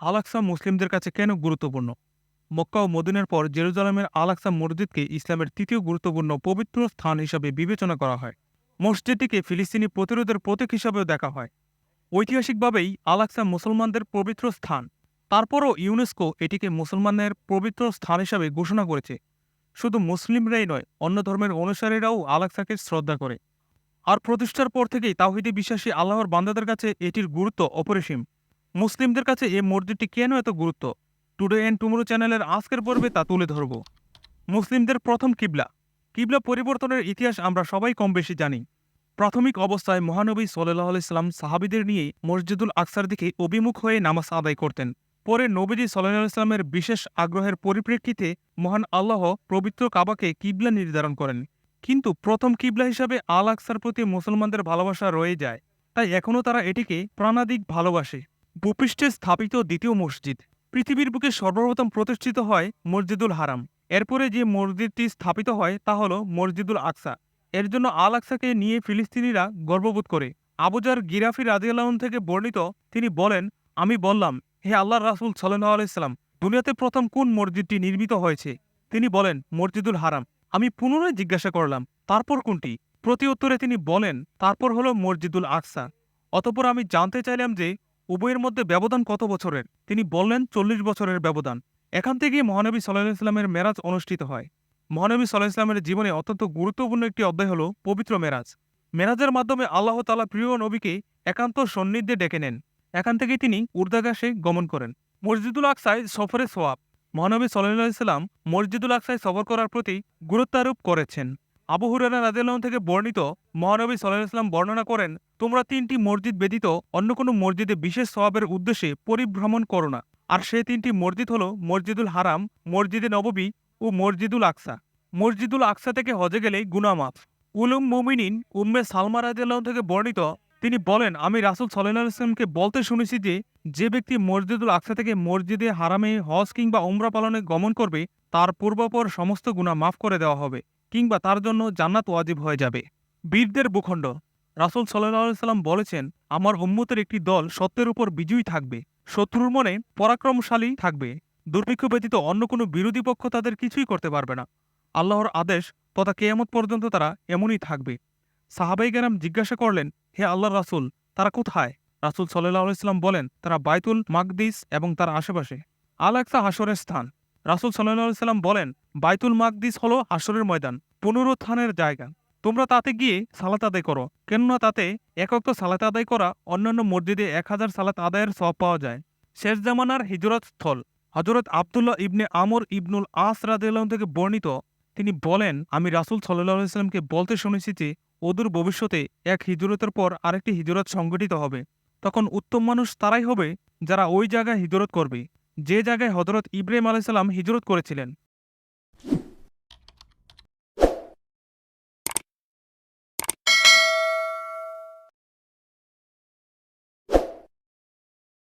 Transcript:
আলাক্সা মুসলিমদের কাছে কেন গুরুত্বপূর্ণ? মক্কা ও মদিনের পর জেরুজালেমের আলাক্সা মসজিদকে ইসলামের তৃতীয় গুরুত্বপূর্ণ পবিত্র স্থান হিসাবে বিবেচনা করা হয়। মসজিদটিকে ফিলিস্তিনি প্রতিরোধের প্রতীক হিসাবেও দেখা হয়। ঐতিহাসিকভাবেই আলাক্সা মুসলমানদের পবিত্র স্থান। তারপরও ইউনেস্কো এটিকে মুসলমানের পবিত্র স্থান হিসাবে ঘোষণা করেছে। শুধু মুসলিমরাই নয়, অন্য ধর্মের অনুসারীরাও আলাক্সাকে শ্রদ্ধা করে। আর প্রতিষ্ঠার পর থেকেই তাওহিদে বিশ্বাসী আল্লাহর বান্দাদের কাছে এটির গুরুত্ব অপরিসীম। মুসলিমদের কাছে এই মসজিদটি কেন এত গুরুত্ব? টুডে অ্যান্ড টুমোরো চ্যানেলের আজকের পর্বে তা তুলে ধরব। মুসলিমদের প্রথম কিবলা। কিবলা পরিবর্তনের ইতিহাস আমরা সবাই কম বেশি জানি। প্রাথমিক অবস্থায় মহানবী সাল্লাহ আলাইসাল্লাম সাহাবিদের নিয়ে মসজিদুল আকসার দিকে অভিমুখ হয়ে নামাজ আদায় করতেন। পরে নবীজি সাল্লাহ ইসলামের বিশেষ আগ্রহের পরিপ্রেক্ষিতে মহান আল্লাহ পবিত্র কাবাকে কিবলা নির্ধারণ করেন। কিন্তু প্রথম কিবলা হিসাবে আল আকসার প্রতি মুসলমানদের ভালোবাসা রয়ে যায়। তাই এখনও তারা এটিকে প্রাণাদিক ভালোবাসে। ভূপৃষ্ঠে স্থাপিত দ্বিতীয় মসজিদ। পৃথিবীর বুকে সর্বপ্রথম প্রতিষ্ঠিত হয় মসজিদুল হারাম। এরপরে যে মসজিদটি স্থাপিত হয় তা হল মসজিদুল আকসা। এর জন্য আল আকসাকে নিয়ে ফিলিস্তিনিরা গর্ববোধ করে। আবুজার গিরাফি রাজিয়াল্লাহন থেকে বর্ণিত তিনি বলেন, আমি বললাম, হে আল্লাহ রাসুল সাল্লাহ আলাইসাল্লাম দুনিয়াতে প্রথম কোন মসজিদটি নির্মিত হয়েছে? তিনি বলেন, মসজিদুল হারাম। আমি পুনরায় জিজ্ঞাসা করলাম, তারপর কোনটি? প্রতি উত্তরে তিনি বলেন, তারপর হলো মসজিদুল আকসা। অতপর আমি জানতে চাইলাম যে উভয়ের মধ্যে ব্যবধান কত বছরের? তিনি বললেন, চল্লিশ বছরের ব্যবধান। এখান থেকেই মহানবী সাল্লাহ ইসলামের মেরাজ অনুষ্ঠিত হয়। মহানবী সাল্লাহ ইসলামের জীবনে অত্যন্ত গুরুত্বপূর্ণ একটি অধ্যায় হল পবিত্র মেরাজ। মেরাজের মাধ্যমে আল্লাহ তালা প্রিয় নবীকে একান্ত সন্নিধ্যে ডেকে নেন। এখান থেকেই তিনি উর্দাগাসে গমন করেন। মসজিদুল আকসায় সফরে সোয়াব। মহানবী সাল্লাহ ইসলাম মসজিদুল আকসায় সফর করার প্রতি গুরুত্বারোপ করেছেন। আবু হুরারা রাজিয়াল্লাহ থেকে বর্ণিত, মহানবী সাল্লাহ ইসলাম বর্ণনা করেন, তোমরা তিনটি মসজিদ ব্যতীত অন্য কোনো মসজিদে বিশেষ স্বভাবের উদ্দেশ্যে পরিভ্রমণ করো না। আর সে তিনটি মসজিদ হল মসজিদুল হারাম, মসজিদে নববী ও মসজিদুল আকসা। মসজিদুল আকসা থেকে হজে গেলে গুনামাফ উলুম মুমিনিন উম্মে সালমা রাজিয়াল্লাহ থেকে বর্ণিত, তিনি বলেন, আমি রাসুল সাল্লাহ ইসলামকে বলতে শুনেছি যে যে ব্যক্তি মসজিদুল আকসা থেকে মসজিদে হারামে হজ কিংবা উমরা পালনে গমন করবে, তার পূর্বপর সমস্ত গুণা মাফ করে দেওয়া হবে। কিংবা তার জন্য জান্নাত ওয়াজিব হয়ে যাবে। বীরদের ভূখণ্ড। রাসুল সাল্লাহ সাল্লাম বলেছেন, আমার উম্মতের একটি দল সত্যের উপর বিজয়ী থাকবে, শত্রুর মনে পরাক্রমশালী থাকবে। দুর্ভিক্ষ ব্যতীত অন্য কোনো বিরোধী পক্ষ তাদের কিছুই করতে পারবে না। আল্লাহর আদেশ তথা কেয়ামত পর্যন্ত তারা এমনই থাকবে। সাহাবাই গেরাম জিজ্ঞাসা করলেন, হে আল্লাহ রাসুল, তারা কোথায়? রাসুল সাল্লাহ ইসলাম বলেন, তারা বাইতুল মাকদিস এবং তার আশেপাশে। আল আকসা হাসরের স্থান। রাসুল সাল্লাহ সাল্লাম বলেন, বাইতুল মাকদিস হল হাসরের ময়দান পুনরুত্থানের জায়গা। তোমরা তাতে গিয়ে সালাত আদায় করো, কেননা তাতে একক্ত সালাত আদায় করা অন্যান্য মসজিদে এক হাজার সালাত আদায়ের সব পাওয়া যায়। শেষ জামানার হিজরত স্থল। হজরত আবদুল্লাহ ইবনে আমর ইবনুল আস রাদিল্লাহ থেকে বর্ণিত, তিনি বলেন, আমি রাসুল সাল্লাহ ইসলামকে বলতে শুনেছি যে অদূর ভবিষ্যতে এক হিজরতের পর আরেকটি হিজরত সংগঠিত হবে। তখন উত্তম মানুষ তারাই হবে যারা ওই জায়গায় হিজরত করবে। যে জায়গায় হজরত ইব্রাহিম আলাইসাল্লাম হিজরত করেছিলেন।